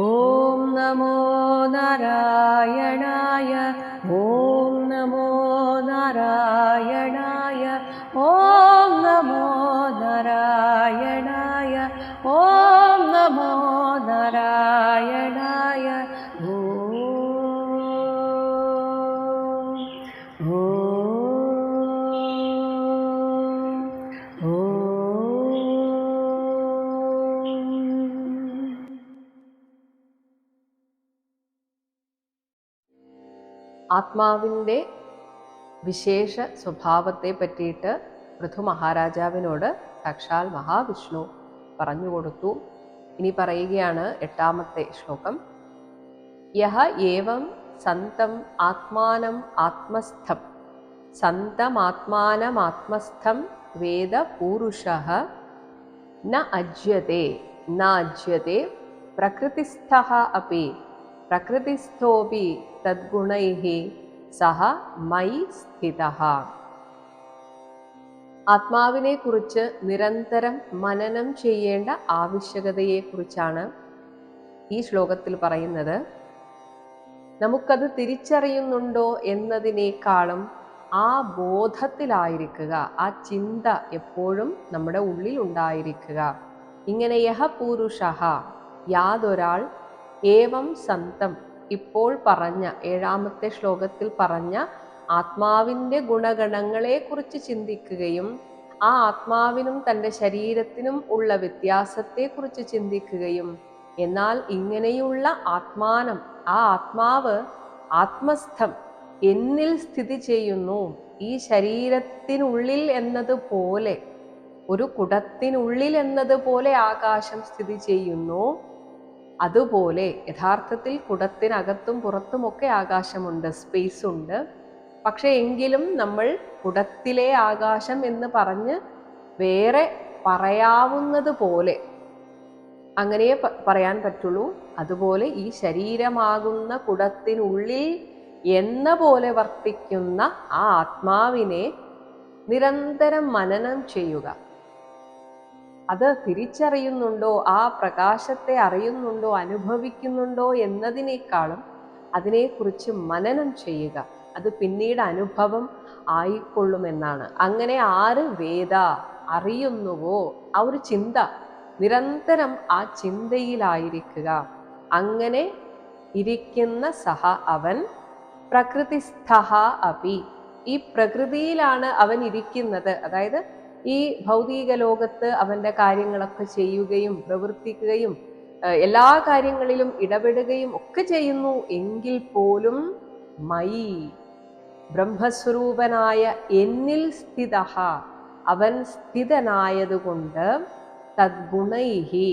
ॐ नमो नारायणाय ആത്മാവിന്റെ വിശേഷ സ്വഭാവത്തെ പറ്റിയിട്ട് പൃഥു മഹാരാജാവിനോട് സാക്ഷാൽ മഹാവിഷ്ണു പറഞ്ഞു കൊടുത്തു. ഇനി പറയുകയാണ് എട്ടാമത്തെ ശ്ലോകം. യഹ ഏവം സന്തം ആത്മാനം ആത്മസ്ഥം. സന്തമാത്മാനമാത്മസ്ഥം വേദ പൂരുഷ. ന അജ്യത്തെ ന അജ്യത്തെ പ്രകൃതിസ്ഥ അപ്പി പ്രകൃതിസ്ഥോപി തദ്ഗുണൈ സഹ മൈ സ്ഥിത. ആത്മാവിനെ കുറിച്ച് നിരന്തരം മനനം ചെയ്യേണ്ട ആവശ്യകതയെക്കുറിച്ചാണ് ഈ ശ്ലോകത്തിൽ പറയുന്നത്. നമുക്കത് തിരിച്ചറിയുന്നുണ്ടോ എന്നതിനേക്കാളും ആ ബോധത്തിലായിരിക്കുക ആ ചിന്ത എപ്പോഴും നമ്മുടെ ഉള്ളിൽ ഉണ്ടായിരിക്കുക ഇങ്ങനെ യഹ പൂരുഷ യാതൊരാൾ ഏവം സന്തം ഇപ്പോൾ പറഞ്ഞ ഏഴാമത്തെ ശ്ലോകത്തിൽ പറഞ്ഞ ആത്മാവിന്റെ ഗുണഗണങ്ങളെക്കുറിച്ച് ചിന്തിക്കുകയും ആ ആത്മാവിനും തന്റെ ശരീരത്തിനും ഉള്ള വ്യത്യാസത്തെക്കുറിച്ച് ചിന്തിക്കുകയും. എന്നാൽ ഇങ്ങനെയുള്ള ആത്മാനം ആ ആത്മാവ് ആത്മസ്ഥം എന്നിൽ സ്ഥിതി ചെയ്യുന്നു. ഈ ശരീരത്തിനുള്ളിൽ എന്നതുപോലെ ഒരു കുടത്തിനുള്ളിൽ എന്നതുപോലെ ആകാശം സ്ഥിതി ചെയ്യുന്നു. അതുപോലെ യഥാർത്ഥത്തിൽ കുടത്തിനകത്തും പുറത്തുമൊക്കെ ആകാശമുണ്ട് സ്പേസ് ഉണ്ട്. പക്ഷേ എങ്കിലും നമ്മൾ കുടത്തിലെ ആകാശം എന്ന് പറഞ്ഞ് വേറെ പറയാവുന്നത് പോലെ അങ്ങനെയേ പറയാൻ പറ്റുള്ളൂ. അതുപോലെ ഈ ശരീരമാകുന്ന കുടത്തിനുള്ളിൽ എന്ന പോലെ വർത്തിക്കുന്ന ആ ആത്മാവിനെ നിരന്തരം മനനം ചെയ്യുക. അത് തിരിച്ചറിയുന്നുണ്ടോ? ആ പ്രകാശത്തെ അറിയുന്നുണ്ടോ? അനുഭവിക്കുന്നുണ്ടോ? എന്നതിനേക്കാളും അതിനെക്കുറിച്ച് മനനം ചെയ്യുക. അത് പിന്നീട് അനുഭവം ആയിക്കൊള്ളുമെന്നാണ്. അങ്ങനെ ആര് വേദ അറിയുന്നുവോ? ആ ഒരു ചിന്ത നിരന്തരം ആ ചിന്തയിലായിരിക്കുക. അങ്ങനെ ഇരിക്കുന്ന സഹ അവൻ പ്രകൃതിസ്ഥ അപി. ഈ പ്രകൃതിയിലാണ് അവൻ ഇരിക്കുന്നത്. അതായത് ഈ ഭൗതിക ലോകത്ത് അവന്റെ കാര്യങ്ങളൊക്കെ ചെയ്യുകയും പ്രവർത്തിക്കുകയും എല്ലാ കാര്യങ്ങളിലും ഇടപെടുകയും ഒക്കെ ചെയ്യുന്നു എങ്കിൽ പോലും മൈ ബ്രഹ്മസ്വരൂപനായ എന്നിൽ സ്ഥിത അവൻ സ്ഥിതനായതുകൊണ്ട് തദ്ഗുണൈഹി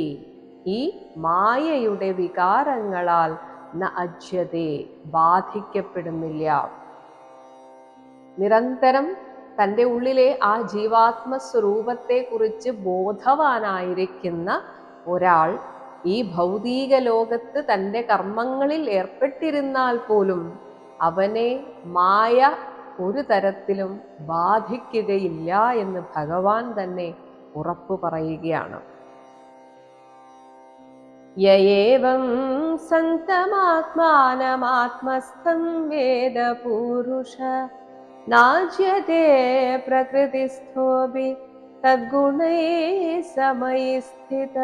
ഈ മായയുടെ വികാരങ്ങളാൽ ന അജ്യതേ ബാധിക്കപ്പെടുന്നില്ല. നിരന്തരം തന്റെ ഉള്ളിലെ ആ ജീവാത്മ സ്വരൂപത്തെക്കുറിച്ച് ബോധവാനായിരിക്കുന്ന ഒരാൾ ഈ ഭൗതിക ലോകത്ത് തന്റെ കർമ്മങ്ങളിൽ ഏർപ്പെട്ടിരുന്നാൽ പോലും അവനെ മായ ഒരു തരത്തിലും ബാധിക്കുകയില്ല എന്ന് ഭഗവാൻ തന്നെ ഉറപ്പു പറയുകയാണ്. യേവം സന്തമാത്മാനമാത്മസ്ഥം വേദ പൂരുഷ प्रकृतिस्थोऽपि സമയി സ്ഥിത.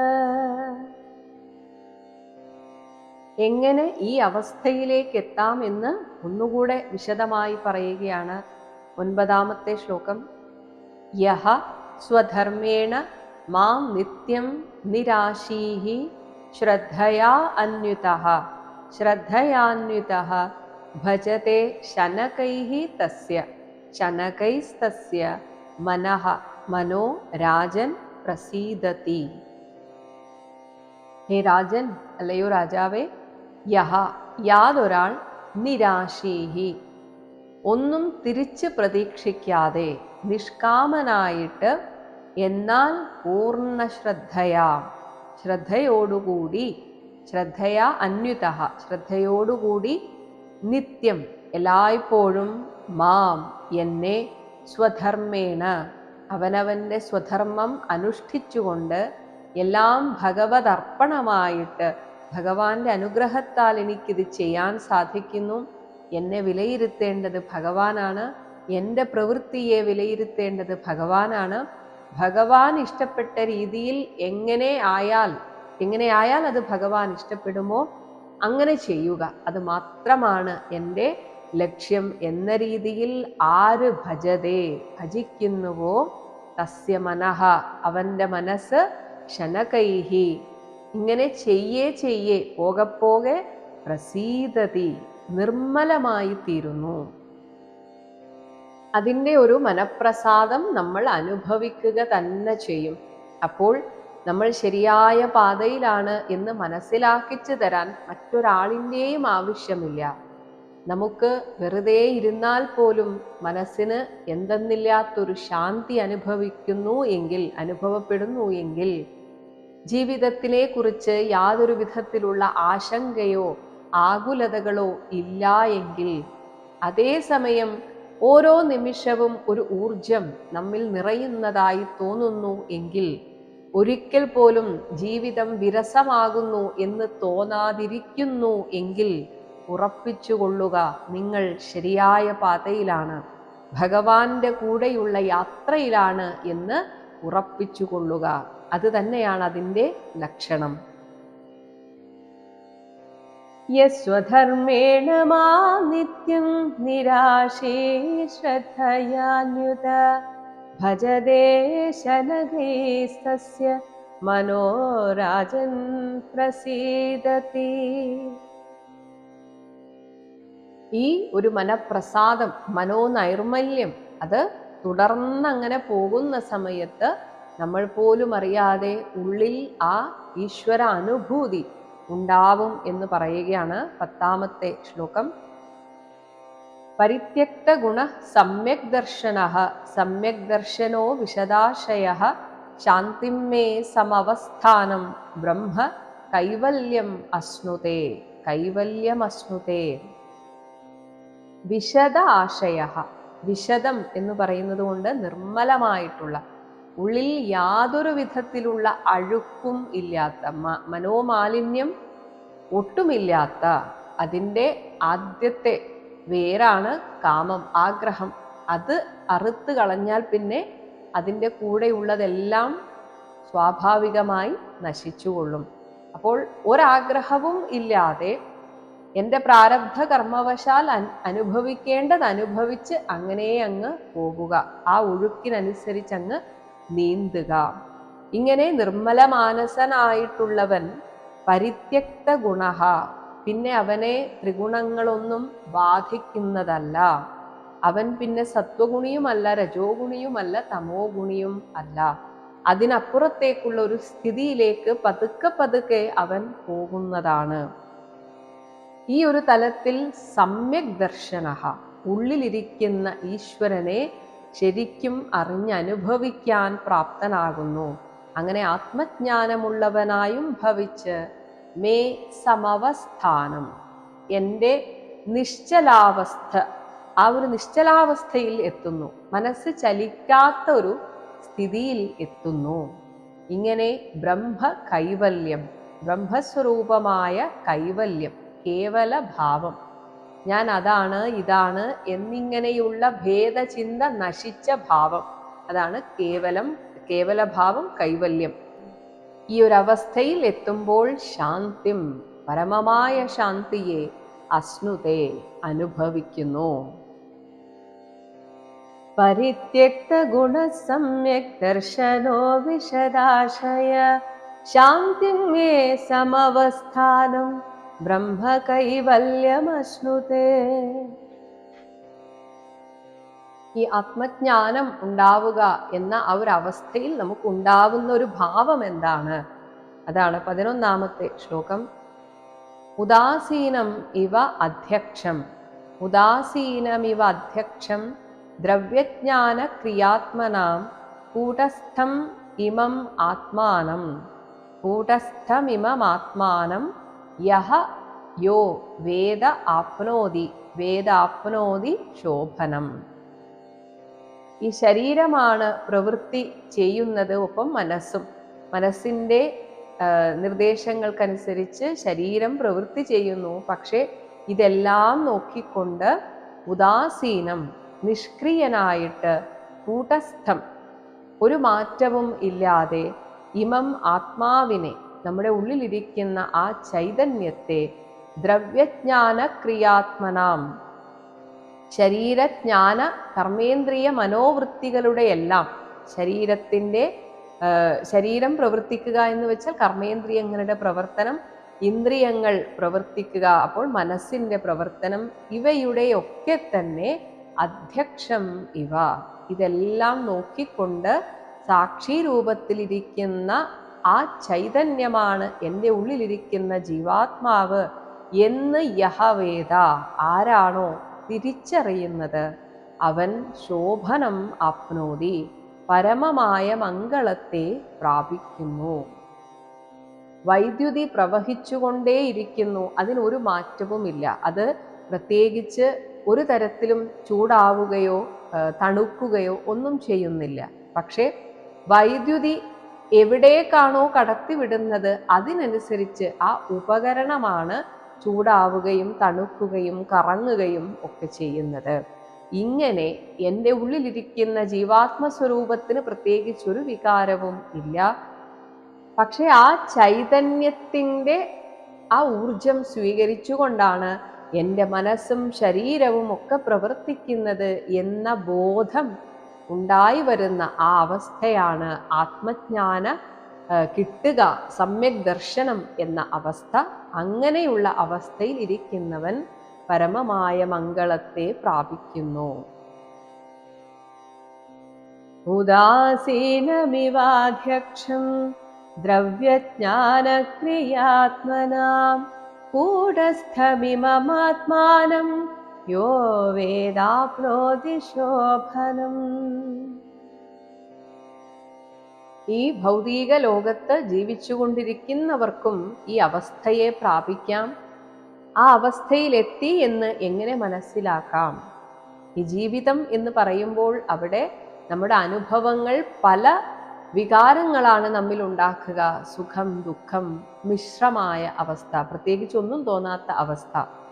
എങ്ങനെ ഈ അവസ്ഥയിലേക്ക് എത്താം എന്ന് ഒന്നുകൂടെ വിശദമായി പറയുകയാണ് ഒൻപതാമത്തെ ശ്ലോകം. യഹ സ്വധർമ്മേണ മാം നിത്യം നിരാശീഹി ശ്രദ്ധയാ അന്യുത. ശ്രദ്ധയാന്യുത ഭജത്തെ ശനകൈ തസ്യ. ശനകൈസ്തസ്യ മനഃ മനോ രാജൻ പ്രസീദതി. ഹേ രാജൻ അല്ലയോ രാജാവേ യഹ യാതൊരാൾ നിരാശീഹി. ഒന്നും തിരിച്ച് പ്രതീക്ഷിക്കാതെ നിഷ്കാമനായിട്ട് എന്നാൽ പൂർണ ശ്രദ്ധയാ. ശ്രദ്ധയോടുകൂടി ശ്രദ്ധയാ അന്യുത ശ്രദ്ധയോടുകൂടി നിത്യം എല്ലായ്പ്പോഴും മാം എന്നെ സ്വധർമ്മേണ. അവനവന്റെ സ്വധർമ്മം അനുഷ്ഠിച്ചുകൊണ്ട് എല്ലാം ഭഗവതർപ്പണമായിട്ട് ഭഗവാന്റെ അനുഗ്രഹത്താൽ എനിക്കിത് ചെയ്യാൻ സാധിക്കുന്നു. എന്നെ വിലയിരുത്തേണ്ടത് ഭഗവാനാണ്. എന്റെ പ്രവൃത്തിയെ വിലയിരുത്തേണ്ടത് ഭഗവാനാണ്. ഭഗവാൻ ഇഷ്ടപ്പെട്ട രീതിയിൽ എങ്ങനെ ആയാൽ എങ്ങനെ ആയാൽ അത് ഭഗവാൻ ഇഷ്ടപ്പെടുമോ? അങ്ങനെ ചെയ്യുക. അത് മാത്രമാണ് എന്റെ ലക്ഷ്യം എന്ന രീതിയിൽ ആര് ഭജതേ ഭജിക്കുന്നുവോ തസ്യ മനഃ. അവന്റെ മനസ്സ് ശനകൈഹി. ഇങ്ങനെ ചെയ്യേ ചെയ്യേ പോകപ്പോകെ പോകെ പ്രസീതതി നിർമ്മലമായി തീരുന്നു. അതിന്റെ ഒരു മനപ്രസാദം നമ്മൾ അനുഭവിക്കുക തന്നെ ചെയ്യും. അപ്പോൾ നമ്മൾ ശരിയായ പാതയിലാണ് എന്ന് മനസ്സിലാക്കിച്ചു തരാൻ മറ്റൊരാളിന്റെയും ആവശ്യമില്ല. നമുക്ക് വെറുതെ ഇരുന്നാൽ പോലും മനസ്സിന് എന്തെന്നില്ലാത്തൊരു ശാന്തി അനുഭവിക്കുന്നു എങ്കിൽ അനുഭവപ്പെടുന്നു എങ്കിൽ ജീവിതത്തിനെ കുറിച്ച് യാതൊരു വിധത്തിലുള്ള ആശങ്കയോ ആകുലതകളോ ഇല്ല എങ്കിൽ അതേസമയം ഓരോ നിമിഷവും ഒരു ഊർജം നമ്മിൽ നിറയുന്നതായി തോന്നുന്നു എങ്കിൽ ഒരിക്കൽ പോലും ജീവിതം വിരസമാകുന്നു എന്ന് തോന്നാതിരിക്കുന്നു എങ്കിൽ ഉറപ്പിച്ചുകൊള്ളുക. നിങ്ങൾ ശരിയായ പാതയിലാണ്. ഭഗവാന്റെ കൂടെയുള്ള യാത്രയിലാണ് എന്ന് ഉറപ്പിച്ചുകൊള്ളുക. അത് തന്നെയാണ് അതിന്റെ ലക്ഷണം. യസ്വധർമ്മേണ മാ നിത്യം നിരാശേ ശ്രദ്ധയാന്യുത ഭജതേ മനോരാജൻ പ്രസീദതി. ഈ ഒരു മനപ്രസാദം മനോനൈർമല്യം അത് തുടർന്ന് അങ്ങനെ പോകുന്ന സമയത്ത് നമ്മൾ പോലും അറിയാതെ ഉള്ളിൽ ആ ഈശ്വര അനുഭൂതി ഉണ്ടാവും എന്ന് പറയുകയാണ് പത്താമത്തെ ശ്ലോകം. പരിത്യക്ത ഗുണ സമ്യക് ദർശന സമ്യക് ദർശനോ വിശദാശയ ശാന്തിം മേ സമവസ്ഥാനം ബ്രഹ്മ കൈവല്യം അശ്നുതേ കൈവല്യം അശ്നുതേ. വിശദ ആശയ വിശദം എന്ന് പറയുന്നത് കൊണ്ട് നിർമ്മലമായിട്ടുള്ള ഉള്ളിൽ യാതൊരു വിധത്തിലുള്ള അഴുക്കും ഇല്ലാത്ത മനോമാലിന്യം ഒട്ടുമില്ലാത്ത അതിന്റെ ആദ്യത്തെ വേരാണ് കാമം ആഗ്രഹം. അത് അറുത്ത് കളഞ്ഞാൽ പിന്നെ അതിന്റെ കൂടെയുള്ളതെല്ലാം സ്വാഭാവികമായി നശിച്ചുകൊള്ളും അപ്പോൾ ഒരാഗ്രഹവും ഇല്ലാതെ എന്റെ പ്രാരബ്ധ കർമ്മവശാൽ അനുഭവിക്കേണ്ടത് അനുഭവിച്ച് അങ്ങനെ അങ്ങ് പോകുക. ആ ഒഴുക്കിനനുസരിച്ച് അങ്ങ് നീന്തുക. ഇങ്ങനെ നിർമ്മല മാനസനായിട്ടുള്ളവൻ പരിത്യക്ത ഗുണ പിന്നെ അവനെ ത്രിഗുണങ്ങളൊന്നും ബാധിക്കുന്നതല്ല. അവൻ പിന്നെ സത്വഗുണിയുമല്ല രജോ ഗുണിയുമല്ല തമോ ഗുണിയും അല്ല. അതിനപ്പുറത്തേക്കുള്ള ഒരു സ്ഥിതിയിലേക്ക് പതുക്കെ പതുക്കെ അവൻ പോകുന്നതാണ്. ഈ ഒരു തലത്തിൽ സമ്യക് ദർശന ഉള്ളിലിരിക്കുന്ന ഈശ്വരനെ ശരിക്കും അറിഞ്ഞനുഭവിക്കാൻ പ്രാപ്തനാകുന്നു. അങ്ങനെ ആത്മജ്ഞാനമുള്ളവനായും ഭവിച്ച് മേ സമവസ്ഥാനം. എന്റെ നിശ്ചലാവസ്ഥ ആ ഒരു നിശ്ചലാവസ്ഥയിൽ എത്തുന്നു. മനസ്സ് ചലിക്കാത്ത ഒരു സ്ഥിതിയിൽ എത്തുന്നു. ഇങ്ങനെ ബ്രഹ്മ കൈവല്യം ബ്രഹ്മസ്വരൂപമായ കൈവല്യം കേവല ഭാവം ഞാൻ അതാണ് ഇതാണ് എന്നിങ്ങനെയുള്ള ഭേദചിന്ത നശിച്ച ഭാവം. അതാണ് കേവലം കേവലഭാവം കൈവല്യം. ഈ ഒരു അവസ്ഥയിൽ എത്തുമ്പോൾ ശാന്തിം പരമമായ ശാന്തിയെ അസ്നുതേ അനുഭവിക്കുന്നു. പരിത്യക്ത ഗുണ സമ്യക് ദർശനോ വിശദാശയ ശാന്തിം മേ സമവസ്ഥാനം ബ്രഹ്മ കൈവല്യമശ്നുതേ ഈ ആത്മജ്ഞാനം ഉണ്ടാവുക എന്ന ആ ഒരു അവസ്ഥയിൽ നമുക്ക് ഉണ്ടാവുന്ന ഒരു ഭാവം എന്താണ്? അതാണ് പതിനൊന്നാമത്തെ ശ്ലോകം. ഉദാസീനം ഇവ അധ്യക്ഷം. ഉദാസീനമിവ അധ്യക്ഷം ദ്രവ്യജ്ഞാന ക്രിയാത്മനാം കൂടസ്ഥം ഇമം ആത്മാനം കൂടസ്ഥമിമമാത്മാനം യഹ യോ വേദ ആപ്നോതി വേദ ആപ്നോതി ശോഭനം. ഈ ശരീരമാണ് പ്രവൃത്തി ചെയ്യുന്നത് ഒപ്പം മനസ്സും. മനസ്സിന്റെ നിർദ്ദേശങ്ങൾക്കനുസരിച്ച് ശരീരം പ്രവൃത്തി ചെയ്യുന്നു. പക്ഷേ ഇതെല്ലാം നോക്കിക്കൊണ്ട് ഉദാസീനം നിഷ്ക്രിയനായിട്ട് കൂട്ടസ്ഥം ഒരു മാറ്റവും ഇല്ലാതെ ഇമം ആത്മാവിനെ നമ്മുടെ ഉള്ളിലിരിക്കുന്ന ആ ചൈതന്യത്തെ ദ്രവ്യജ്ഞാന ക്രിയാത്മനാം ശരീരജ്ഞാന കർമ്മേന്ദ്രിയ മനോവൃത്തികളുടെ എല്ലാം ശരീരത്തിന്റെ ശരീരം പ്രവർത്തിക്കുക എന്ന് വെച്ചാൽ കർമ്മേന്ദ്രിയങ്ങളുടെ പ്രവർത്തനം ഇന്ദ്രിയങ്ങൾ പ്രവർത്തിക്കുക അപ്പോൾ മനസ്സിന്റെ പ്രവർത്തനം ഇവയുടെ ഒക്കെ തന്നെ അധ്യക്ഷം ഇവ. ഇതെല്ലാം നോക്കിക്കൊണ്ട് സാക്ഷി രൂപത്തിലിരിക്കുന്ന ആ ചൈതന്യമാണ് എന്റെ ഉള്ളിലിരിക്കുന്ന ജീവാത്മാവ് എന്ന് യഹവേദ ആരാണോ തിരിച്ചറിയുന്നത്. അവൻ ശോഭനം ആപ്നോതി പരമമായ മംഗളത്തെ പ്രാപിക്കുന്നു. വൈദ്യുതി പ്രവഹിച്ചുകൊണ്ടേയിരിക്കുന്നു. അതിനൊരു മാറ്റവുമില്ല. അത് പ്രത്യേകിച്ച് ഒരു തരത്തിലും ചൂടാവുകയോ തണുക്കുകയോ ഒന്നും ചെയ്യുന്നില്ല. പക്ഷേ വൈദ്യുതി എവിടേക്കാണോ കടത്തിവിടുന്നത് അതിനനുസരിച്ച് ആ ഉപകരണമാണ് ചൂടാവുകയും തണുക്കുകയും കറങ്ങുകയും ഒക്കെ ചെയ്യുന്നത്. ഇങ്ങനെ എന്റെ ഉള്ളിലിരിക്കുന്ന ജീവാത്മ സ്വരൂപത്തിന് പ്രത്യേകിച്ചൊരു വികാരവും ഇല്ല. പക്ഷെ ആ ചൈതന്യത്തിന്റെ ആ ഊർജം സ്വീകരിച്ചുകൊണ്ടാണ് എന്റെ മനസ്സും ശരീരവും ഒക്കെ പ്രവർത്തിക്കുന്നത് എന്ന ബോധം ഉണ്ടായി വരുന്ന ആ അവസ്ഥയാണ് ആത്മജ്ഞാന കിട്ടുക സമ്യക് ദർശനം എന്ന അവസ്ഥ. അങ്ങനെയുള്ള അവസ്ഥയിൽ ഇരിക്കുന്നവൻ പരമമായ മംഗളത്തെ പ്രാപിക്കുന്നു. ഉദാസീനമിവാധ്യക്ഷം ദ്രവ്യജ്ഞാനക്രിയാത്മനാം കൂടസ്ഥമിമമാത്മാനം യോ വേദാപ്നോതി ശോഭനം ഈ ഭൗതിക ലോകത്ത് ജീവിച്ചുകൊണ്ടിരിക്കുന്നവർക്കും ഈ അവസ്ഥയെ പ്രാപിക്കാം. ആ അവസ്ഥയിലെത്തി എന്ന് എങ്ങനെ മനസ്സിലാക്കാം? ഈ ജീവിതം എന്ന് പറയുമ്പോൾ അവിടെ നമ്മുടെ അനുഭവങ്ങൾ പല വികാരങ്ങളാണ് നമ്മിൽ ഉണ്ടാക്കുക സുഖം ദുഃഖം മിശ്രമായ അവസ്ഥ പ്രത്യേകിച്ച് ഒന്നും തോന്നാത്ത അവസ്ഥ.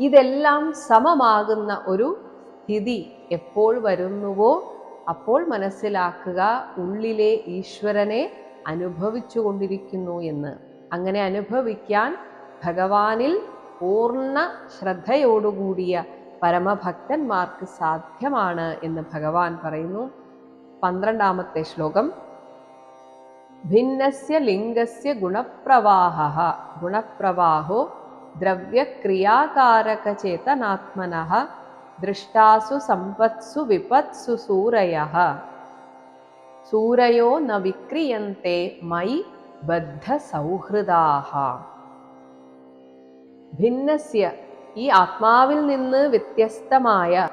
ഇതെല്ലാം സമമാകുന്ന ഒരു സ്ഥിതി എപ്പോൾ വരുന്നുവോ അപ്പോൾ മനസ്സിലാക്കുക ഉള്ളിലെ ഈശ്വരനെ അനുഭവിച്ചു കൊണ്ടിരിക്കുന്നു എന്ന്. അങ്ങനെ അനുഭവിക്കാൻ ഭഗവാനിൽ പൂർണ ശ്രദ്ധയോടുകൂടിയ പരമഭക്തന്മാർക്ക് സാധ്യമാണ് എന്ന് ഭഗവാൻ പറയുന്നു. പന്ത്രണ്ടാമത്തെ ശ്ലോകം. ഭിന്നസ്യ ലിംഗസ്യ ഗുണപ്രവാഹ. ഗുണപ്രവാഹോ ദ്രവ്യക്രിയാകാരകചേതനാത്മനഃ ദൃഷ്ടാസു സമ്പത്സു വിപത്സു സൂരയ. സൂരയോ ന വിക്രിയന്തെ മൈ ബദ്ധ സൗഹൃദാഹ ഭിന്നസ്യ ഈ ആത്മാവിൽ നിന്ന് വ്യത്യസ്തമായ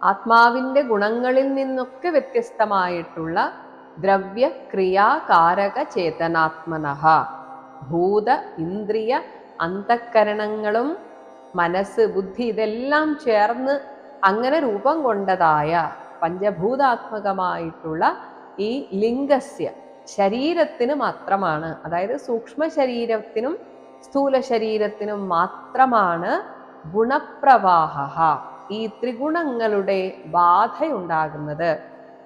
ആത്മാവിന്റെ ഗുണങ്ങളിൽ നിന്നൊക്കെ വ്യത്യസ്തമായിട്ടുള്ള ദ്രവ്യക്രിയാകാരക ചേതനാത്മനഃ ഭൂത ഇന്ദ്രിയ അന്തക്കരണങ്ങളും മനസ്സ് ബുദ്ധി ഇതെല്ലാം ചേർന്ന് അങ്ങനെ രൂപം കൊണ്ടതായ പഞ്ചഭൂതാത്മകമായിട്ടുള്ള ഈ ലിംഗസ്യ ശരീരത്തിന് മാത്രമാണ് അതായത് സൂക്ഷ്മ ശരീരത്തിനും സ്ഥൂല ശരീരത്തിനും മാത്രമാണ് ഗുണപ്രവാഹ ഈ ത്രിഗുണങ്ങളുടെ ബാധയുണ്ടാകുന്നത്.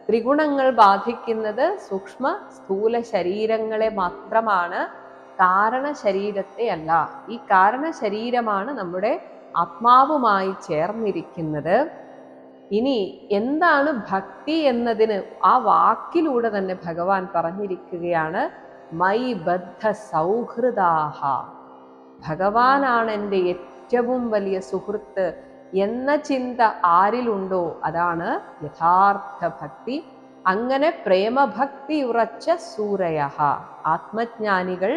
ത്രിഗുണങ്ങൾ ബാധിക്കുന്നത് സൂക്ഷ്മ സ്ഥൂല ശരീരങ്ങളെ മാത്രമാണ് കാരണ ശരീരത്തെ അല്ല ഈ കാരണ ശരീരമാണ് നമ്മുടെ ആത്മാവുമായി ചേർന്നിരിക്കുന്നത്. ഇനി എന്താണ് ഭക്തി എന്നതിന് ആ വാക്കിലൂടെ തന്നെ ഭഗവാൻ പറഞ്ഞിരിക്കുകയാണ് മൈ ബദ്ധ സൗഹൃദാഹ. ഭഗവാനാണ് എന്റെ ഏറ്റവും വലിയ സുഹൃത്ത് എന്ന ചിന്ത ആരിലുണ്ടോ? അതാണ് യഥാർത്ഥ ഭക്തി. അങ്ങനെ പ്രേമഭക്തി ഉറച്ച സൂരയ ആത്മജ്ഞാനികൾ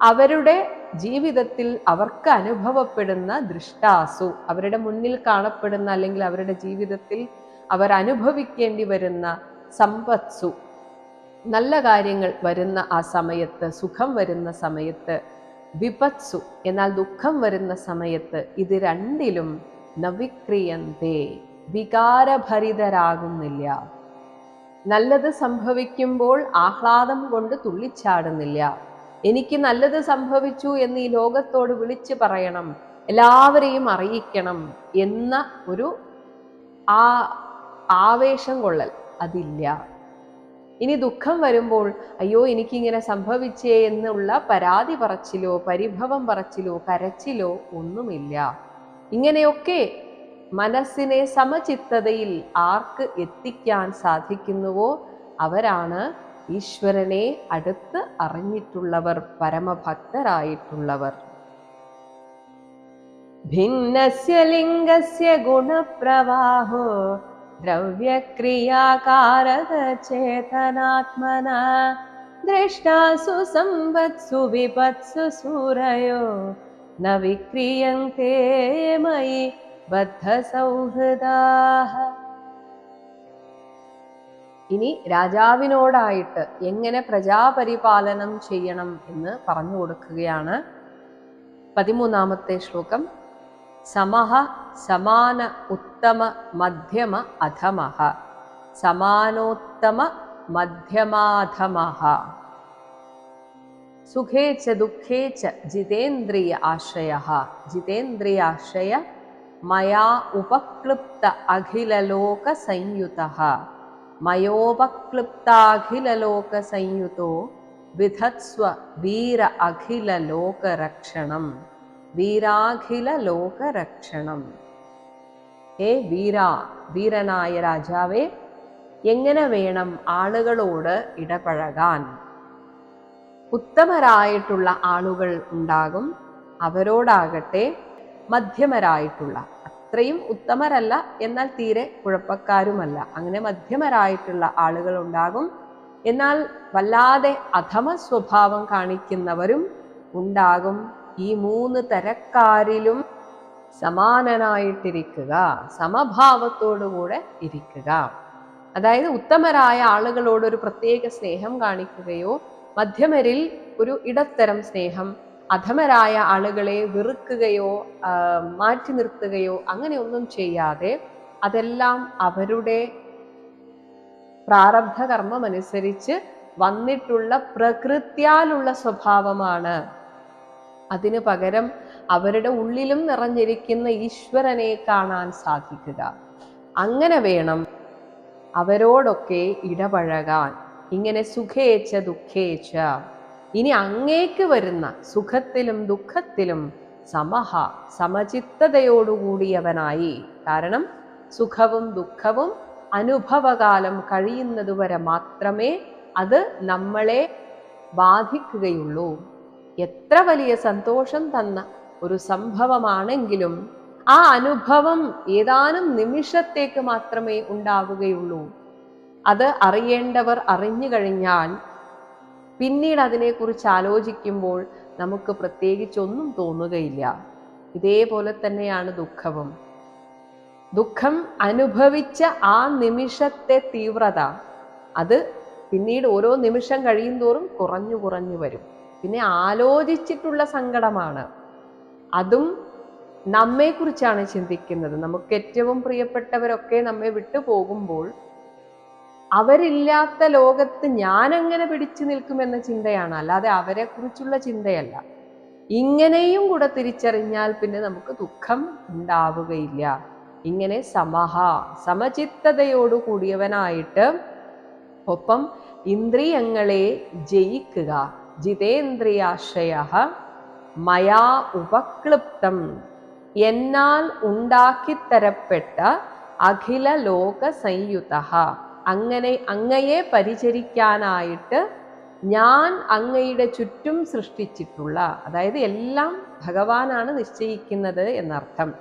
അവരുടെ ജീവിതത്തിൽ അവർക്ക് അനുഭവപ്പെടുന്ന ദൃഷ്ടാസു അവരുടെ മുന്നിൽ കാണപ്പെടുന്ന അല്ലെങ്കിൽ അവരുടെ ജീവിതത്തിൽ അവർ അനുഭവിക്കേണ്ടി വരുന്ന സമ്പത്സു നല്ല കാര്യങ്ങൾ വരുന്ന ആ സമയത്ത് സുഖം വരുന്ന സമയത്ത് വിപത്സു എന്നാൽ ദുഃഖം വരുന്ന സമയത്ത് ഇത് രണ്ടിലും നവിക്രിയന്തേ വികാരഭരിതരാകുന്നില്ല. നല്ലത് സംഭവിക്കുമ്പോൾ ആഹ്ലാദം കൊണ്ട് തുള്ളിച്ചാടുന്നില്ല. എനിക്ക് നല്ലത് സംഭവിച്ചു എന്ന് ഈ ലോകത്തോട് വിളിച്ചു പറയണം. എല്ലാവരെയും അറിയിക്കണം എന്ന ഒരു ആ ആവേശം കൊള്ളൽ അതില്ല. ഇനി ദുഃഖം വരുമ്പോൾ അയ്യോ എനിക്കിങ്ങനെ സംഭവിച്ചേ എന്നുള്ള പരാതി പറച്ചിലോ പരിഭവം പറച്ചിലോ കരച്ചിലോ ഒന്നുമില്ല. ഇങ്ങനെയൊക്കെ മനസ്സിനെ സമചിത്തതയിൽ ആർക്ക് എത്തിക്കാൻ സാധിക്കുന്നുവോ? അവരാണ് ഈശ്വരനെ അടുത്ത് അറിഞ്ഞിട്ടുള്ളവർ പരമഭക്തരായിട്ടുള്ളവർ ഭിന്നസ്യ ലിംഗസ്യ ഗുണപ്രവാഹോ द्रव्यक्रियाकारकचेतनात्मना दृष्टासु संवत्सु विपत्सु सूरयो न विक्रियन्ते मयि ബദ്ധസൗഹൃദാഹ ഇനി രാജാവിനോടായിട്ട് എങ്ങനെ പ്രജാപരിപാലനം ചെയ്യണം എന്ന് പറഞ്ഞു കൊടുക്കുകയാണ്. പതിമൂന്നാമത്തെ ശ്ലോകം. സമഹ സമാന ഉത്തമ മധ്യമ അധമഹ. സമാനോത്തമ മധ്യമാധമഹ. സുഖേ ച ദുഃഖേ ച ജിതേന്ദ്രിയ ആശ്രയ ജിതേന്ദ്രിയാശ്രയ മയാ ഉപക്ലിപ്ത അഖിലലോക സംയുത മയോപക്ലിപ്താഖിലലോക സംയുതോ വിധത്സ്വ വീര അഖിലലോകരക്ഷണം. വീരാഖില ഹേ വീര വീരനായ രാജാവേ എങ്ങനെ വേണം ആളുകളോട് ഇടപഴകാൻ? ഉത്തമരായിട്ടുള്ള ആളുകൾ ഉണ്ടാകും അവരോടാകട്ടെ മധ്യമരായിട്ടുള്ള അത്രയും ഉത്തമരല്ല എന്നാൽ തീരെ കുഴപ്പക്കാരുമല്ല. അങ്ങനെ മധ്യമരായിട്ടുള്ള ആളുകൾ ഉണ്ടാകും എന്നാൽ വല്ലാതെ അധമ സ്വഭാവം കാണിക്കുന്നവരും ഉണ്ടാകും. ഈ മൂന്ന് തരക്കാരിലും സമാനനായിട്ടിരിക്കുക സമഭാവത്തോടുകൂടെ ഇരിക്കുക. അതായത് ഉത്തമരായ ആളുകളോട് ഒരു പ്രത്യേക സ്നേഹം കാണിക്കുകയോ മധ്യമരിൽ ഒരു ഇടത്തരം സ്നേഹം അധമരായ ആളുകളെ വെറുക്കുകയോ മാറ്റി നിർത്തുകയോ അങ്ങനെയൊന്നും ചെയ്യാതെ അതെല്ലാം അവരുടെ പ്രാരബ്ധ കർമ്മമനുസരിച്ച് വന്നിട്ടുള്ള പ്രകൃത്യാലുള്ള സ്വഭാവമാണ്. അതിനു പകരം അവരുടെ ഉള്ളിലും നിറഞ്ഞിരിക്കുന്ന ഈശ്വരനെ കാണാൻ സാധിക്കുക. അങ്ങനെ വേണം അവരോടൊക്കെ ഇടപഴകാൻ. ഇങ്ങനെ സുഖേച്ച ദുഃഖേച്ച ഇനി അങ്ങേക്ക് വരുന്ന സുഖത്തിലും ദുഃഖത്തിലും സമഹ സമചിത്തതയോടുകൂടിയവനായി. കാരണം സുഖവും ദുഃഖവും അനുഭവകാലം കഴിയുന്നതുവരെ മാത്രമേ അത് നമ്മളെ ബാധിക്കുകയുള്ളൂ. എത്ര വലിയ സന്തോഷം തന്ന ഒരു സംഭവമാണെങ്കിലും ആ അനുഭവം ഏതാനും നിമിഷത്തേക്ക് മാത്രമേ ഉണ്ടാവുകയുള്ളൂ. അത് അറിയേണ്ടവർ അറിഞ്ഞു കഴിഞ്ഞാൽ പിന്നീട് അതിനെക്കുറിച്ച് ആലോചിക്കുമ്പോൾ നമുക്ക് പ്രത്യേകിച്ചൊന്നും തോന്നുകയില്ല. ഇതേപോലെ തന്നെയാണ് ദുഃഖവും. ദുഃഖം അനുഭവിച്ച ആ നിമിഷത്തെ തീവ്രത അത് പിന്നീട് ഓരോ നിമിഷം കഴിയും തോറും കുറഞ്ഞു കുറഞ്ഞു വരും. പിന്നെ ആലോചിച്ചിട്ടുള്ള സങ്കടമാണ്. അതും നമ്മെക്കുറിച്ചാണ് ചിന്തിക്കുന്നത്. നമുക്ക് ഏറ്റവും പ്രിയപ്പെട്ടവരൊക്കെ നമ്മെ വിട്ടു പോകുമ്പോൾ അവരില്ലാത്ത ലോകത്ത് ഞാനെങ്ങനെ പിടിച്ചു നിൽക്കുമെന്ന ചിന്തയാണ്. അല്ലാതെ അവരെ കുറിച്ചുള്ള ചിന്തയല്ല. ഇങ്ങനെയും കൂടെ തിരിച്ചറിഞ്ഞാൽ പിന്നെ നമുക്ക് ദുഃഖം ഉണ്ടാവുകയില്ല. ഇങ്ങനെ സമഹ സമചിത്തതയോടു കൂടിയവനായിട്ട് ഒപ്പം ഇന്ദ്രിയങ്ങളെ ജയിക്കുക. ജിതേന്ദ്രിയാശ്രയ മയാ ഉപക്ലിപ്തം. എന്നാൽ ഉണ്ടാക്കിത്തരപ്പെട്ട അഖില ലോക സംയുത അങ്ങനെ അങ്ങയെ പരിചരിക്കാനായിട്ട് ഞാൻ അങ്ങയുടെ ചുറ്റും സൃഷ്ടിച്ചിട്ടുള്ള അതായത് എല്ലാം ഭഗവാനാണ് നിശ്ചയിക്കുന്നത് എന്നർത്ഥം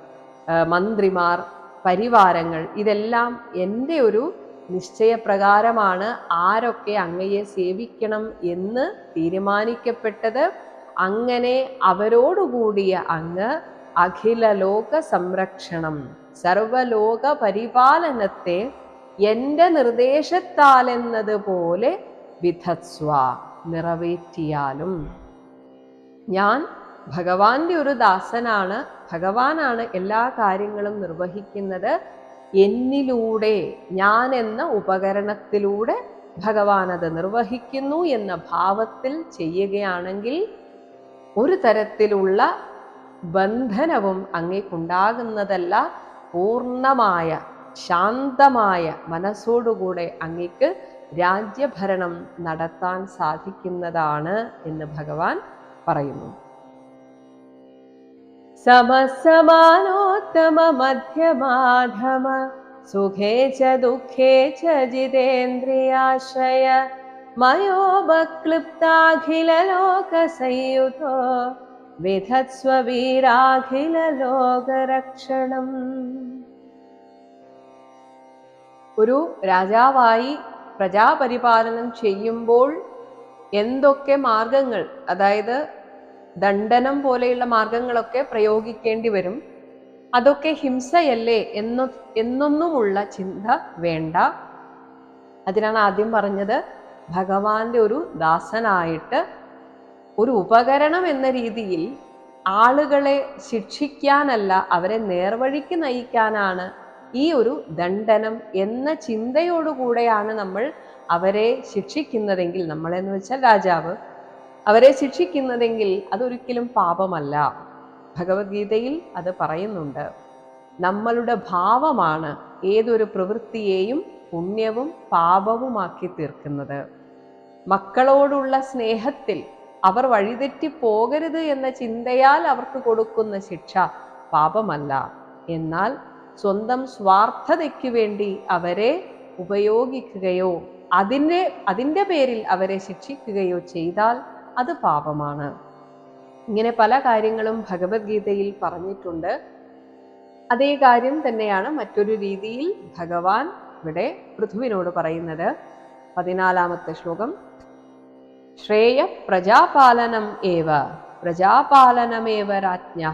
മന്ത്രിമാർ പരിവാരങ്ങൾ ഇതെല്ലാം എന്റെ ഒരു നിശ്ചയപ്രകാരമാണ് ആരൊക്കെ അങ്ങയെ സേവിക്കണം എന്ന് തീരുമാനിക്കപ്പെട്ടത്. അങ്ങനെ അവരോടുകൂടിയ അങ്ങ് അഖില ലോക സംരക്ഷണം സർവലോക പരിപാലനത്തെ എന്റെ നിർദ്ദേശത്താലെന്നതുപോലെ വിധത്സ്വ നിറവേറ്റിയാലും. ഞാൻ ഭഗവാന്റെ ഒരു ദാസനാണ് ഭഗവാനാണ് എല്ലാ കാര്യങ്ങളും നിർവഹിക്കുന്നത്. എന്നിലൂടെ ഞാൻ എന്ന ഉപകരണത്തിലൂടെ ഭഗവാൻ അത് നിർവഹിക്കുന്നു എന്ന ഭാവത്തിൽ ചെയ്യുകയാണെങ്കിൽ ഒരു തരത്തിലുള്ള ബന്ധനവും അങ്ങേക്കുണ്ടാകുന്നതല്ല പൂർണമായ ശാന്തമായ മനസ്സോടുകൂടെ അങ്ങേക്ക് രാജ്യഭരണം നടത്താൻ സാധിക്കുന്നതാണ് എന്ന് ഭഗവാൻ പറയുന്നു. സമസമാനോത്തമ മധ്യമാധമ സുഖേ ച ദുഃഖേ ച ജിതേന്ദ്രിയാശ്രയ മയോപക്ലിപ്താഖില ലോകസംയുതോ വിധത്സ്വ വീരാഖില ലോകരക്ഷണം ഒരു രാജാവായി പ്രജാപരിപാലനം ചെയ്യുമ്പോൾ എന്തൊക്കെ മാർഗങ്ങൾ അതായത് ദണ്ഡനം പോലെയുള്ള മാർഗങ്ങളൊക്കെ പ്രയോഗിക്കേണ്ടി വരും. അതൊക്കെ ഹിംസയല്ലേ എന്നൊ എന്നൊന്നുമുള്ള ചിന്ത വേണ്ട. അതിനാണ് ആദ്യം പറഞ്ഞത് ഭഗവാന്റെ ഒരു ദാസനായിട്ട് ഒരു ഉപകരണം എന്ന രീതിയിൽ ആളുകളെ ശിക്ഷിക്കാനല്ല അവരെ നേർവഴിക്ക് നയിക്കാനാണ് ഈ ഒരു ദണ്ഡനം എന്ന ചിന്തയോടുകൂടെയാണ് നമ്മൾ അവരെ ശിക്ഷിക്കുന്നതെങ്കിൽ നമ്മളെന്ന് വെച്ചാൽ രാജാവ് അവരെ ശിക്ഷിക്കുന്നതെങ്കിൽ അതൊരിക്കലും പാപമല്ല. ഭഗവത്ഗീതയിൽ അത് പറയുന്നുണ്ട്. നമ്മളുടെ ഭാവമാണ് ഏതൊരു പ്രവൃത്തിയെയും പുണ്യവും പാപവുമാക്കി തീർക്കുന്നത്. മക്കളോടുള്ള സ്നേഹത്തിൽ അവർ വഴിതെറ്റി പോകരുത് എന്ന ചിന്തയാൽ അവർക്ക് കൊടുക്കുന്ന ശിക്ഷ പാപമല്ല. എന്നാൽ സ്വന്തം സ്വാർത്ഥതയ്ക്ക് വേണ്ടി അവരെ ഉപയോഗിക്കുകയോ അതിന്റെ അതിന്റെ പേരിൽ അവരെ ശിക്ഷിക്കുകയോ ചെയ്താൽ അത് പാപമാണ്. ഇങ്ങനെ പല കാര്യങ്ങളും ഭഗവത്ഗീതയിൽ പറഞ്ഞിട്ടുണ്ട്. അതേ കാര്യം തന്നെയാണ് മറ്റൊരു രീതിയിൽ ഭഗവാൻ ഇവിടെ പൃഥുവിനോട് പറയുന്നത്. പതിനാലാമത്തെ ശ്ലോകം. ശ്രേയ പ്രജാപാലനം ഏവ. പ്രജാപാലനമേവ രാജ്ഞ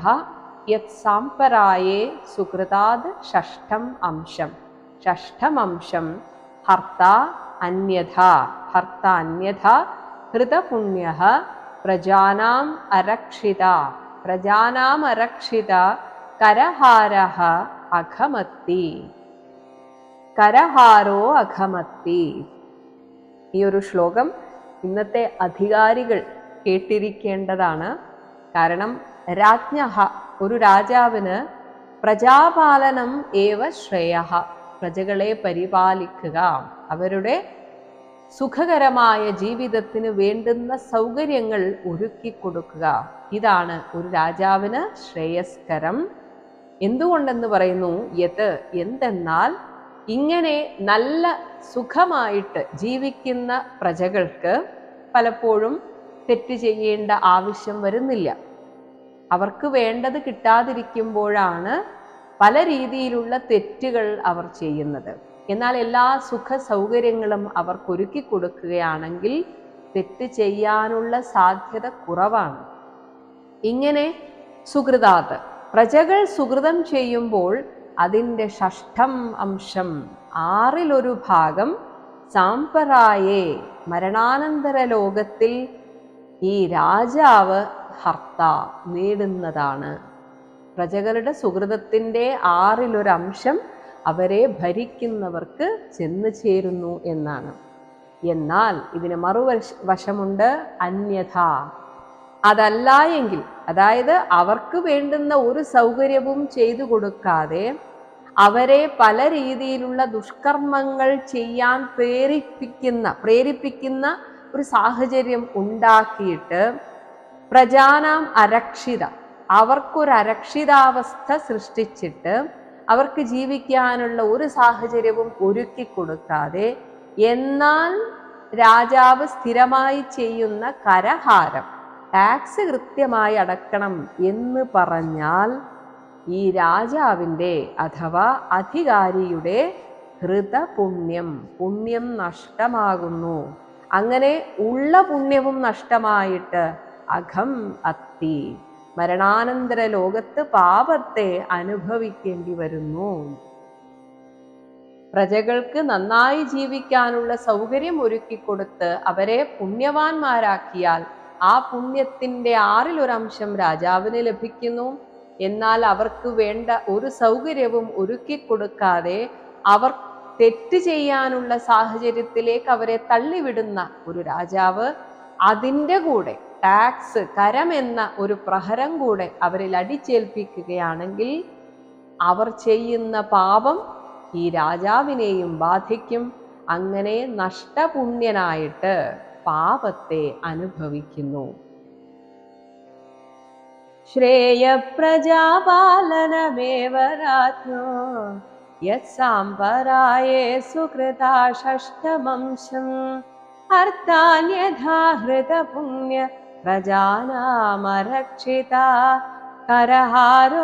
യത് സാംപരായേ സുഹൃതാത് ഷഷ്ഠം അംശം. ഷഷ്ടമംശം ഹർത്ത അന്യഥ. ഹർത്ത അന്യഥ ഹൃതപുണ്യ പ്രജാനാം അരക്ഷിത. പ്രജാനാം അരക്ഷിത കരഹാര അഘമത്തി കരഹാരോ അഘമത്തി ഈ ഒരു ശ്ലോകം ഇന്നത്തെ അധികാരികൾ കേട്ടിരിക്കേണ്ടതാണ്. കാരണം രാജ്ഞ ഒരു രാജാവിന് പ്രജാപാലനം ഏവ ശ്രേയ. പ്രജകളെ പരിപാലിക്കുക. അവരുടെ സുഖകരമായ ജീവിതത്തിന് വേണ്ടുന്ന സൗകര്യങ്ങൾ ഒരുക്കി കൊടുക്കുക ഇതാണ് ഒരു രാജാവിന് ശ്രേയസ്കരം. എന്തുകൊണ്ടെന്ന് പറയുന്നു? യത് എന്തെന്നാൽ ഇങ്ങനെ നല്ല സുഖമായിട്ട് ജീവിക്കുന്ന പ്രജകൾക്ക് പലപ്പോഴും തെറ്റ് ചെയ്യേണ്ട ആവശ്യം വരുന്നില്ല. അവർക്ക് വേണ്ടത് കിട്ടാതിരിക്കുമ്പോഴാണ് പല രീതിയിലുള്ള തെറ്റുകൾ അവർ ചെയ്യുന്നത്. എന്നാൽ എല്ലാ സുഖ സൗകര്യങ്ങളും അവർക്ക് ഒരുക്കി കൊടുക്കുകയാണെങ്കിൽ തെറ്റ് ചെയ്യാനുള്ള സാധ്യത കുറവാണ്. ഇങ്ങനെ സുഹൃതാത് പ്രജകൾ സുഹൃതം ചെയ്യുമ്പോൾ അതിന്റെ ഷഷ്ഠം അംശം ആറിലൊരു ഭാഗം സാമ്പറായേ മരണാനന്തര ലോകത്തിൽ ഈ രാജാവ് ഹർത്ത നേടുന്നതാണ്. പ്രജകളുടെ സുഹൃതത്തിന്റെ ആറിലൊരംശം അവരെ ഭരിക്കുന്നവർക്ക് ചെന്നു ചേരുന്നു എന്നാണ്. എന്നാൽ ഇതിന് മറുവശ വശമുണ്ട് അന്യഥ. അതല്ല എങ്കിൽ അതായത് അവർക്ക് വേണ്ടുന്ന ഒരു സൗകര്യവും ചെയ്തു കൊടുക്കാതെ അവരെ പല രീതിയിലുള്ള ദുഷ്കർമ്മങ്ങൾ ചെയ്യാൻ പ്രേരിപ്പിക്കുന്ന പ്രേരിപ്പിക്കുന്ന ഒരു സാഹചര്യം ഉണ്ടാക്കിയിട്ട് പ്രജാനാം അരക്ഷിത. അവർക്കൊരു അരക്ഷിതാവസ്ഥ സൃഷ്ടിച്ചിട്ട് അവർക്ക് ജീവിക്കാനുള്ള ഒരു സാഹചര്യവും ഒരുക്കി കൊടുക്കാതെ എന്നാൽ രാജാവ് സ്ഥിരമായി ചെയ്യുന്ന കരഹാരം ടാക്സ് കൃത്യമായി അടക്കണം എന്ന് പറഞ്ഞാൽ ഈ രാജാവിന്റെ അഥവാ അധികാരിയുടെ ഹൃതപുണ്യം പുണ്യം നഷ്ടമാകുന്നു. അങ്ങനെ ഉള്ള പുണ്യവും നഷ്ടമായിട്ട് അഘം അത്തി. മരണാനന്തര ലോകത്ത് പാപത്തെ അനുഭവിക്കേണ്ടി വരുന്നു. പ്രജകൾക്ക് നന്നായി ജീവിക്കാനുള്ള സൗകര്യം ഒരുക്കിക്കൊടുത്ത് അവരെ പുണ്യവാന്മാരാക്കിയാൽ ആ പുണ്യത്തിന്റെ ആറിലൊരംശം രാജാവിന് ലഭിക്കുന്നു. എന്നാൽ അവർക്ക് വേണ്ട ഒരു സൗകര്യവും ഒരുക്കി കൊടുക്കാതെ അവർ തെറ്റ് ചെയ്യാനുള്ള സാഹചര്യത്തിലേക്ക് അവരെ തള്ളിവിടുന്ന ഒരു രാജാവ് അതിന്റെ കൂടെ ടാക്സ് കരം എന്ന ഒരു പ്രഹരം കൂടെ അവരിൽ അടിച്ചേൽപ്പിക്കുകയാണെങ്കിൽ അവർ ചെയ്യുന്ന പാപം ഈ രാജാവിനെയും ബാധിക്കും. അങ്ങനെ നഷ്ടപുണ്യനായിട്ട് പാപത്തെ അനുഭവിക്കുന്നു. ശ്രേയപ്രജാപാലനമേവ രാജ്ഞോ? യത്സാമ്പരായേ സുകൃതാ ഷഷ്ടമംശം प्रजानामरक्षिता करहारोखमती